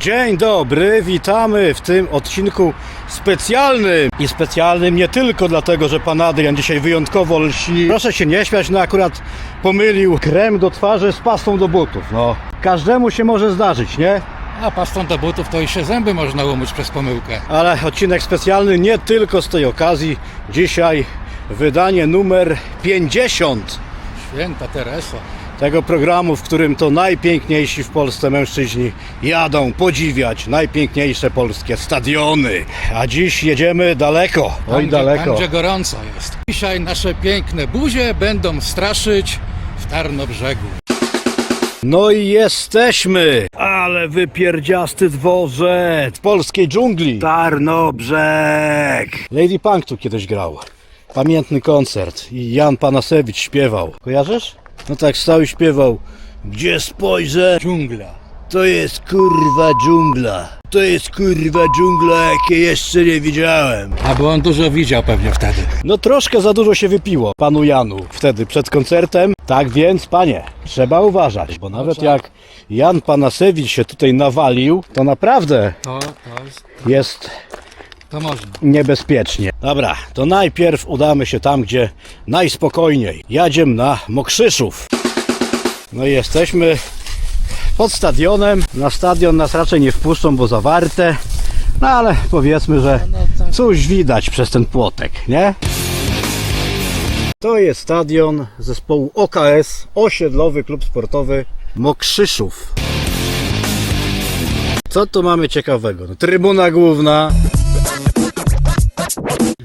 Dzień dobry, witamy w tym odcinku specjalnym. I specjalnym nie tylko dlatego, że pan Adrian dzisiaj wyjątkowo lśni. Proszę się nie śmiać, no akurat pomylił krem do twarzy z pastą do butów. No, każdemu się może zdarzyć, nie? A pastą do butów to i się zęby można umyć przez pomyłkę. Ale odcinek specjalny nie tylko z tej okazji. Dzisiaj wydanie numer 50 Święta Tereso. Tego programu, w którym to najpiękniejsi w Polsce mężczyźni jadą podziwiać najpiękniejsze polskie stadiony. A dziś jedziemy daleko, Tam, oj gdzie- daleko. Tam, gdzie gorąco jest. Dzisiaj nasze piękne buzie będą straszyć w Tarnobrzegu. No i jesteśmy! Ale wypierdziasty dworzec polskiej dżungli. Tarnobrzeg! Lady Punk tu kiedyś grał. Pamiętny koncert i Jan Panasewicz śpiewał. Kojarzysz? No tak stał i śpiewał. Gdzie spojrzę, Dżungla. to jest kurwa dżungla. To jest kurwa dżungla, jakie jeszcze nie widziałem. A bo on dużo widział pewnie wtedy. No troszkę za dużo się wypiło panu Janu wtedy przed koncertem. Tak więc, panie, trzeba uważać, bo nawet jak Jan Panasewicz się tutaj nawalił, to naprawdę To, to, jest, jest to można. niebezpiecznie. Dobra, to najpierw udamy się tam, gdzie najspokojniej. Jadziem na Mokrzyszów. No i jesteśmy pod stadionem. Na stadion nas raczej nie wpuszczą, bo zawarte. No ale powiedzmy, że No, tam- Coś widać przez ten płotek, nie? To jest stadion zespołu OKS, Osiedlowy Klub Sportowy Mokrzyszów. Co tu mamy ciekawego? No, trybuna główna,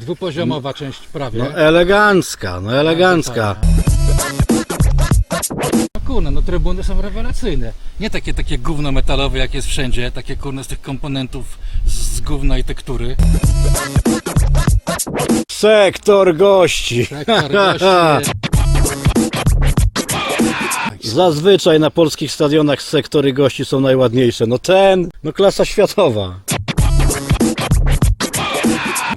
Dwupoziomowa część prawie. no elegancka, no elegancka. No kurne, no trybuny są rewelacyjne. Nie takie takie gówno metalowe jak jest wszędzie, takie kurne z tych komponentów z, z gówna i tektury. Sektor gości. Sektor gości. Zazwyczaj na polskich stadionach sektory gości są najładniejsze. No ten, no klasa światowa.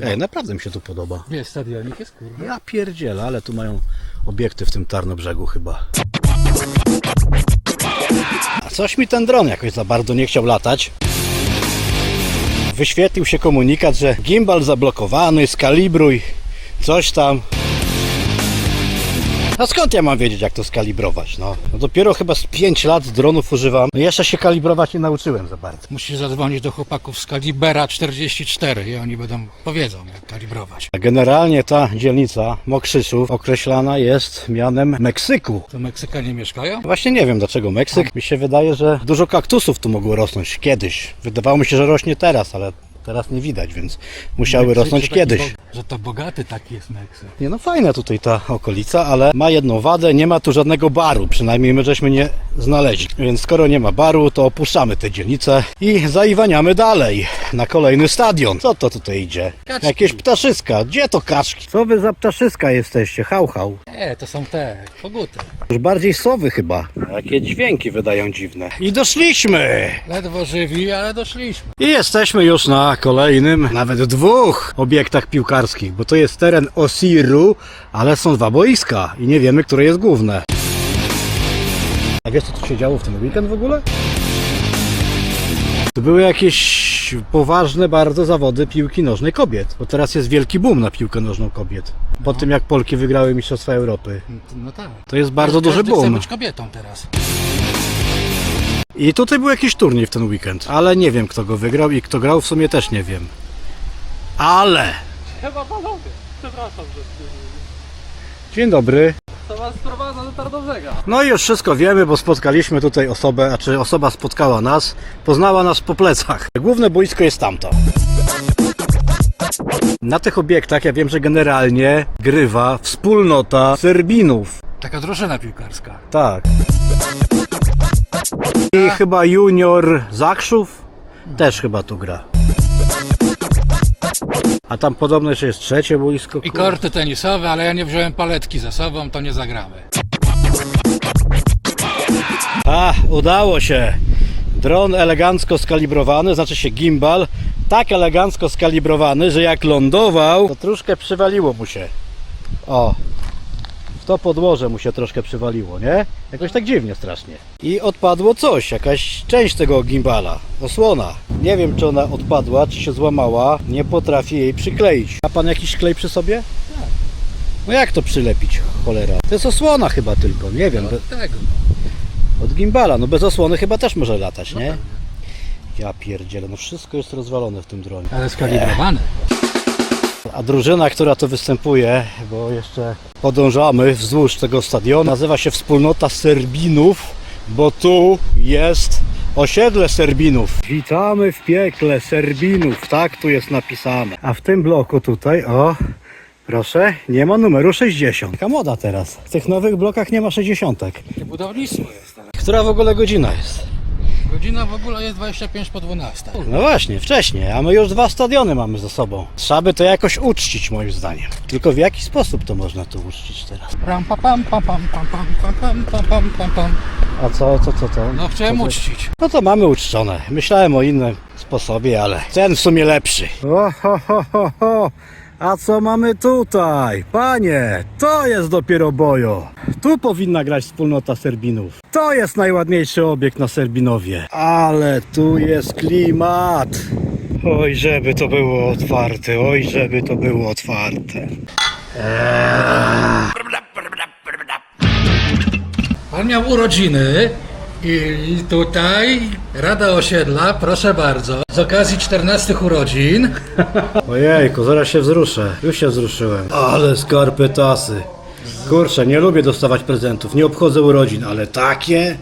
Ej, naprawdę mi się tu podoba. Wiesz, stadionik jest kurwa. Ja pierdzielę, ale tu mają obiekty w tym Tarnobrzegu chyba. A coś mi ten dron jakoś za bardzo nie chciał latać. Wyświetlił się komunikat, że gimbal zablokowany, skalibruj, coś tam. A skąd ja mam wiedzieć, jak to skalibrować? No, no dopiero chyba z 5 lat dronów używam. No jeszcze się kalibrować nie nauczyłem za bardzo. Musisz zadzwonić do chłopaków z Kalibera 44 i oni będą powiedzą jak kalibrować. A Generalnie ta dzielnica Mokrzyszów określana jest mianem Meksyku. To Meksykanie mieszkają? Właśnie nie wiem dlaczego Meksyk. Mi się wydaje, że dużo kaktusów tu mogło rosnąć kiedyś. Wydawało mi się, że rośnie teraz, ale teraz nie widać, więc musiały Meksyk, rosnąć taki kiedyś. Bo, że to bogaty taki jest Meksyk. Nie no fajna tutaj ta okolica, ale ma jedną wadę, nie ma tu żadnego baru, przynajmniej my żeśmy nie znaleźli. Więc skoro nie ma baru, to opuszczamy tę dzielnicę i zaiwaniamy dalej na kolejny stadion. Co to tutaj idzie? Kaczki. Jakieś ptaszyska. Gdzie to kaczki? Co wy za ptaszyska jesteście? Hał, hał. Nie, to są te koguty. Już bardziej sowy chyba. Jakie dźwięki wydają dziwne. I doszliśmy! Ledwo żywi, ale doszliśmy. I jesteśmy już na kolejnym, nawet dwóch obiektach piłkarskich, bo to jest teren Osiru, ale są dwa boiska i nie wiemy, które jest główne. A wiesz, co tu się działo w ten weekend w ogóle? To były jakieś poważne bardzo zawody piłki nożnej kobiet, bo teraz jest wielki boom na piłkę nożną kobiet. Po tym, jak Polki wygrały Mistrzostwa Europy. No tak. To jest bardzo Każdy duży chce boom. być kobietą teraz. I tutaj był jakiś turniej w ten weekend, ale nie wiem kto go wygrał i kto grał w sumie też nie wiem. Ale! Chyba panowie, przepraszam, że Dzień dobry. to was sprowadza do Tarnobrzega. No i już wszystko wiemy, bo spotkaliśmy tutaj osobę, a czy osoba spotkała nas, poznała nas po plecach. Główne boisko jest tamto. Na tych obiektach ja wiem, że generalnie grywa wspólnota Serbinów. Taka drużyna piłkarska. Tak. I chyba junior Zakrzów też chyba tu gra. A tam podobno jeszcze jest trzecie boisko. I korty tenisowe, ale ja nie wziąłem paletki ze sobą, to nie zagramy. A, udało się. Dron elegancko skalibrowany, znaczy się gimbal, tak elegancko skalibrowany, że jak lądował, to troszkę przywaliło mu się. O. w to podłoże mu się troszkę przywaliło, nie? Jakoś tak dziwnie strasznie. I odpadło coś, jakaś część tego gimbala, osłona. Nie wiem czy ona odpadła, czy się złamała, nie potrafię jej przykleić. Ma pan jakiś klej przy sobie? Tak. No jak to przylepić, cholera? To jest osłona chyba tylko, nie wiem, be- Tego. od gimbala, no bez osłony chyba też może latać, nie? Ja pierdzielę, no wszystko jest rozwalone w tym dronie. Ale skalibrowane. A drużyna, która tu występuje, bo jeszcze podążamy wzdłuż tego stadionu, nazywa się Wspólnota Serbinów, bo tu jest osiedle Serbinów. Witamy w piekle Serbinów, tak tu jest napisane. A w tym bloku tutaj, o, proszę, nie ma numeru 60. Taka moda teraz. W tych nowych blokach nie ma 60. Takie budownictwo jest teraz. Która w ogóle godzina jest? Godzina w ogóle jest 25 po 12. No właśnie, wcześniej, a my już dwa stadiony mamy ze sobą. Trzeba by to jakoś uczcić moim zdaniem. Tylko w jaki sposób to można to uczcić teraz? Ram pa pam pam pam pam pam pam pam pam pam pam pam. A co, co, co, co? No chciałem Co to- uczcić. No to mamy uczczone. Myślałem o innym sposobie, ale ten w sumie lepszy. O, ho, ho, ho, ho. A co mamy tutaj? Panie, to jest dopiero bojo. Tu powinna grać wspólnota Serbinów. To jest najładniejszy obiekt na Serbinowie. Ale tu jest klimat. Oj, żeby to było otwarte, oj, żeby to było otwarte. Pan miał urodziny i tutaj Rada Osiedla, proszę bardzo, z okazji 14 urodzin. Ojejku, zaraz się wzruszę. Już się wzruszyłem. Ale skarpetasy. Kurczę, nie lubię dostawać prezentów. Nie obchodzę urodzin, ale takie?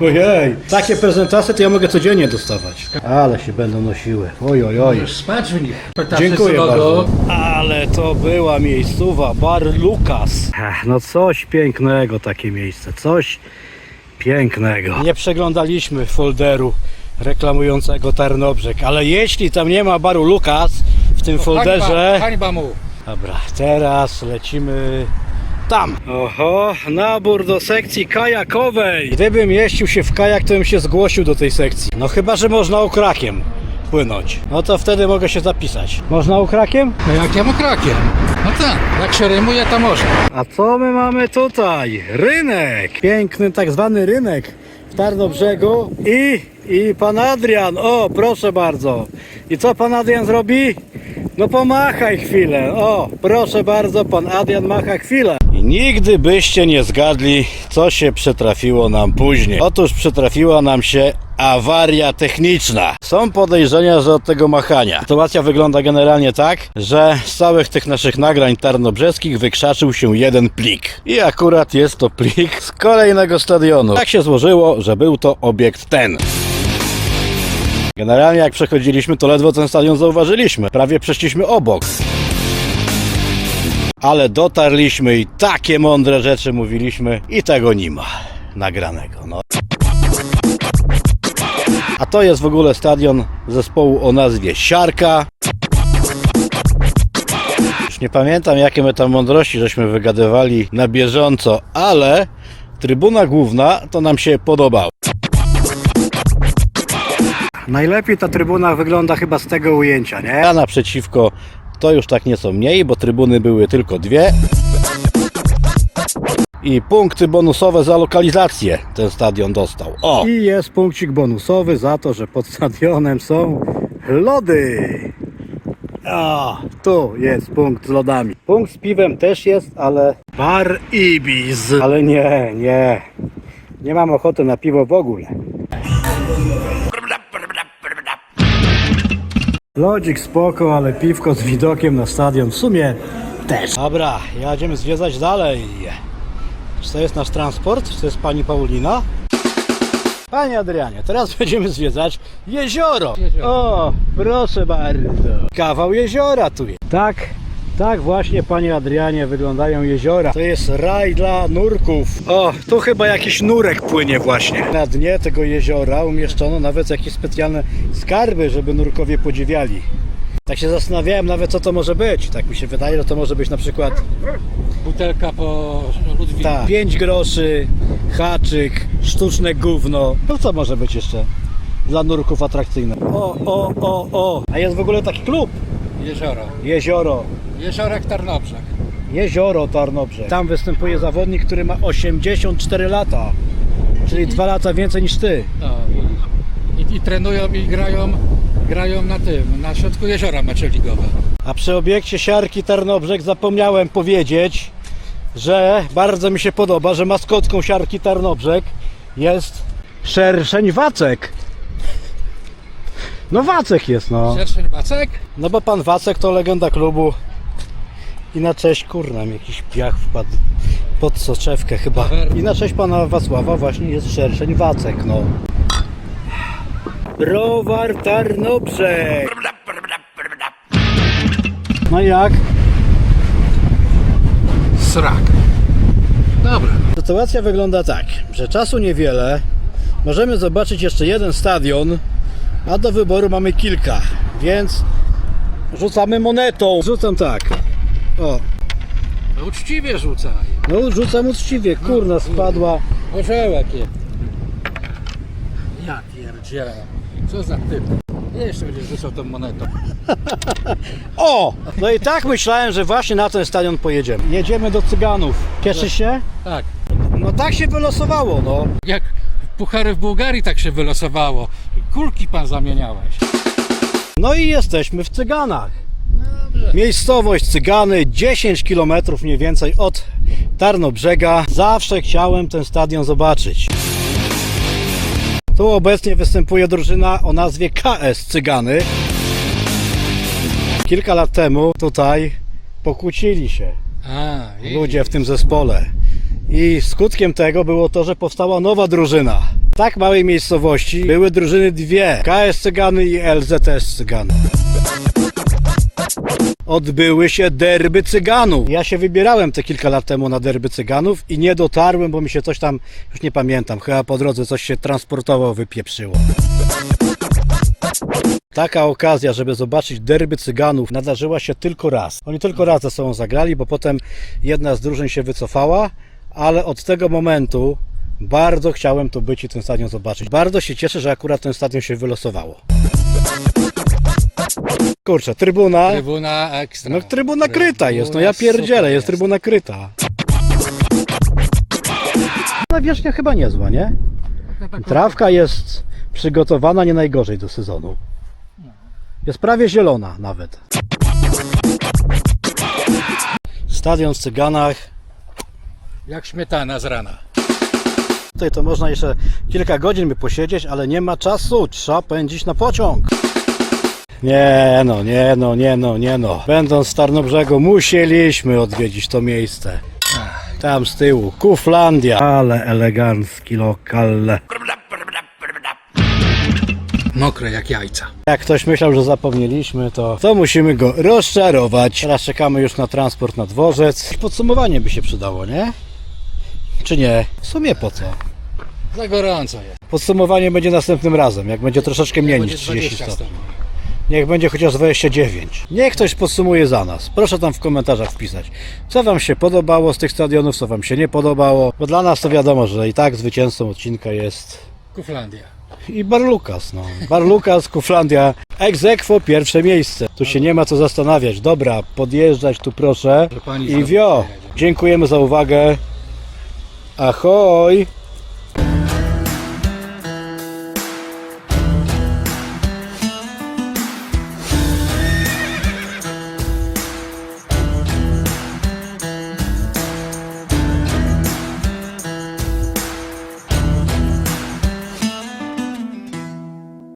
Ojej, takie prezentasy to ja mogę codziennie dostawać. Ale się będą nosiły. Oj, oj, oj. Już spać w nich. Dziękuję z logo. bardzo. Ale to była miejscowa, bar Lukas. No coś pięknego takie miejsce, coś pięknego. Nie przeglądaliśmy folderu reklamującego Tarnobrzeg, ale jeśli tam nie ma baru Lukas w tym folderze... Hańba, hańba mu. Dobra, teraz lecimy tam. Oho, nabór do sekcji kajakowej. Gdybym jeździł się w kajak, to bym się zgłosił do tej sekcji. No chyba, że można okrakiem płynąć. No to wtedy mogę się zapisać. Można okrakiem? No jakiem okrakiem? No tak, jak się rymuje to może. A co my mamy tutaj? Rynek! Piękny tak zwany rynek w Tarnobrzegu i, i pan Adrian, o proszę bardzo. I co pan Adrian zrobi? No pomachaj chwilę, o proszę bardzo, pan Adrian macha chwilę. I nigdy byście nie zgadli, co się przytrafiło nam później. Otóż przytrafiła nam się awaria techniczna. Są podejrzenia, że od tego machania. Sytuacja wygląda generalnie tak, że z całych tych naszych nagrań tarnobrzeskich wykrzaczył się jeden plik. I akurat jest to plik z kolejnego stadionu. Tak się złożyło, że był to obiekt ten. Generalnie jak przechodziliśmy, to ledwo ten stadion zauważyliśmy. Prawie przeszliśmy obok. Ale dotarliśmy i takie mądre rzeczy mówiliśmy i tego nie ma nagranego. No. A to jest w ogóle stadion zespołu o nazwie Siarka. Już nie pamiętam jakie my tam mądrości żeśmy wygadywali na bieżąco, ale trybuna główna to nam się podobała. Najlepiej ta trybuna wygląda chyba z tego ujęcia, nie? A naprzeciwko to już tak nieco mniej, bo trybuny były tylko dwie. I punkty bonusowe za lokalizację ten stadion dostał. O! I jest punkcik bonusowy za to, że pod stadionem są lody. A, tu jest punkt z lodami. Punkt z piwem też jest, ale bar Ibiz. Ale nie, nie. Nie mam ochoty na piwo w ogóle. Lodzik spoko, ale piwko z widokiem na stadion w sumie też. Dobra, jedziemy zwiedzać dalej. Czy to jest nasz transport? Czy to jest pani Paulina? Panie Adrianie, teraz będziemy zwiedzać jezioro. Jezioro. O, proszę bardzo. Kawał jeziora tu jest. Tak, tak właśnie panie Adrianie wyglądają jeziora. To jest raj dla nurków. O, tu chyba jakiś nurek płynie właśnie. Na dnie tego jeziora umieszczono nawet jakieś specjalne skarby, żeby nurkowie podziwiali. Tak się zastanawiałem nawet co to może być. Tak mi się wydaje, że to może być na przykład Butelka po Ludwiku. tak, 5 groszy, haczyk, sztuczne gówno. No co może być jeszcze dla nurków atrakcyjne? O, o, o, o. A jest w ogóle taki klub. Jezioro. Jezioro. Jeziorek Tarnobrzeg. Jezioro Tarnobrzeg. Tam występuje zawodnik, który ma 84 lata. Czyli dwa lata więcej niż ty. No, i, I trenują i grają, grają na tym, na środku jeziora mecze ligowe. A przy obiekcie siarki Tarnobrzeg zapomniałem powiedzieć, że bardzo mi się podoba, że maskotką siarki Tarnobrzeg jest szerszeń Wacek. No Wacek jest no. Szerszeń Wacek? No bo pan Wacek to legenda klubu. I na cześć kurna mi jakiś piach wpadł pod soczewkę chyba. I na cześć pana Wacława właśnie jest szerszeń Wacek, no. Browar Tarnobrzeg. No i jak? Srak. Dobra. Sytuacja wygląda tak, że czasu niewiele. Możemy zobaczyć jeszcze jeden stadion, a do wyboru mamy kilka, więc rzucamy monetą. Rzucam tak. O, No uczciwie rzucaj. no rzucam uczciwie, kurna spadła. Orzełek jest. Ja pierdzielę. Co za typ. Jeszcze będziesz rzucał tą monetą. O! No i tak myślałem, że właśnie na ten stadion pojedziemy. Jedziemy do Cyganów. Cieszysz się? Tak. No tak się wylosowało, no. Jak puchary w Bułgarii tak się wylosowało. Kulki pan zamieniałeś. No i jesteśmy w Cyganach. Miejscowość Cygany, 10 km mniej więcej od Tarnobrzega. Zawsze chciałem ten stadion zobaczyć. Tu obecnie występuje drużyna o nazwie KS Cygany. Kilka lat temu tutaj pokłócili się A, i ludzie w tym zespole. I skutkiem tego było to, że powstała nowa drużyna. W tak małej miejscowości były drużyny dwie: KS Cygany i LZS Cygany. Odbyły się derby cyganów. Ja się wybierałem te kilka lat temu na derby cyganów i nie dotarłem, bo mi się coś tam, już nie pamiętam, chyba po drodze coś się transportowo wypieprzyło. Taka okazja, żeby zobaczyć derby cyganów, nadarzyła się tylko raz. Oni tylko raz ze sobą zagrali, bo potem jedna z drużyn się wycofała, ale od tego momentu bardzo chciałem tu być i ten stadion zobaczyć. Bardzo się cieszę, że akurat ten stadion się wylosowało. Kurczę, trybuna. Trybuna ekstra. No trybuna kryta jest, no ja pierdzielę, jest trybuna kryta. Nawierzchnia chyba niezła, nie? Trawka jest przygotowana nie najgorzej do sezonu. Jest prawie zielona nawet. Stadion w Cyganach. Jak śmietana z rana. Tutaj to można jeszcze kilka godzin by posiedzieć, ale nie ma czasu. Trzeba pędzić na pociąg. Nie no, nie no, nie no, nie no. Będąc w Tarnobrzegu musieliśmy odwiedzić to miejsce. Tam z tyłu, Kuflandia. Ale elegancki lokal. Mokre jak jajca. Jak ktoś myślał, że zapomnieliśmy, to, to musimy go rozczarować. Teraz czekamy już na transport na dworzec. Podsumowanie by się przydało, nie? Czy nie? W sumie po co? Za gorąco jest. Podsumowanie będzie następnym razem, jak będzie troszeczkę mniej niż Będzie 30 20 stopni. Niech będzie chociaż 29. Niech ktoś podsumuje za nas. Proszę tam w komentarzach wpisać, co Wam się podobało z tych stadionów, co Wam się nie podobało. Bo dla nas to wiadomo, że i tak zwycięzcą odcinka jest Kuflandia. i Barlukas. No. Barlukas, Kuflandia, Egzekwo, pierwsze miejsce. Tu się nie ma co zastanawiać. Dobra, podjeżdżać tu proszę. Że pani I znowu wio. Dziękujemy za uwagę. Ahoj!